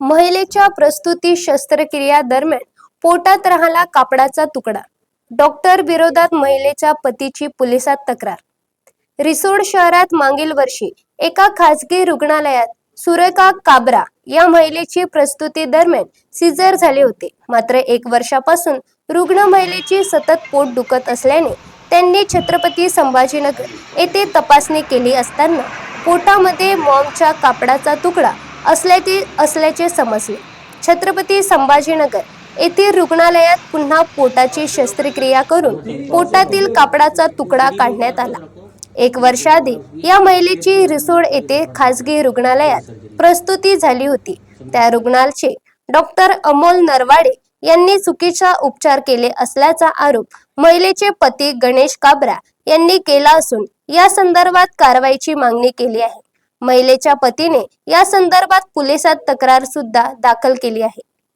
महिलेच्या प्रस्तुती शस्त्रक्रिया दरम्यान पोटात राहिला कापडाचा तुकडा. डॉक्टर विरोधात महिलेच्या पतीची पोलिसात तक्रार. रिसोड शहरात मागील वर्षी एका खासगी रुग्णालयात सुरेखा काबरा या महिलेची प्रस्तुती दरम्यान सिजर झाले होते. मात्र एक वर्षापासून रुग्ण महिलेची सतत पोट दुखत असल्याने त्यांनी छत्रपती संभाजीनगर येथे तपासणी केली असताना पोटामध्ये मॉमच्या कापडाचा तुकडा असल्याचे असल्याचे समजले. छत्रपती संभाजीनगर येथील रुग्णालयात पुन्हा पोटाची शस्त्रक्रिया करून पोटातील कापडाचा तुकडा काढण्यात आला. एक वर्षाआधी या महिलेची रिसोड येथे खासगी रुग्णालयात प्रस्तुती झाली होती. त्या रुग्णालचे डॉक्टर अमोल नरवाडे यांनी चुकीचा उपचार केले असल्याचा आरोप महिलेचे पती गणेश काबरा यांनी केला असून या संदर्भात कारवाईची मागणी केली आहे. महिलेच्या पतीने या संदर्भात पोलिसात तक्रार सुद्धा दाखल केली आहे.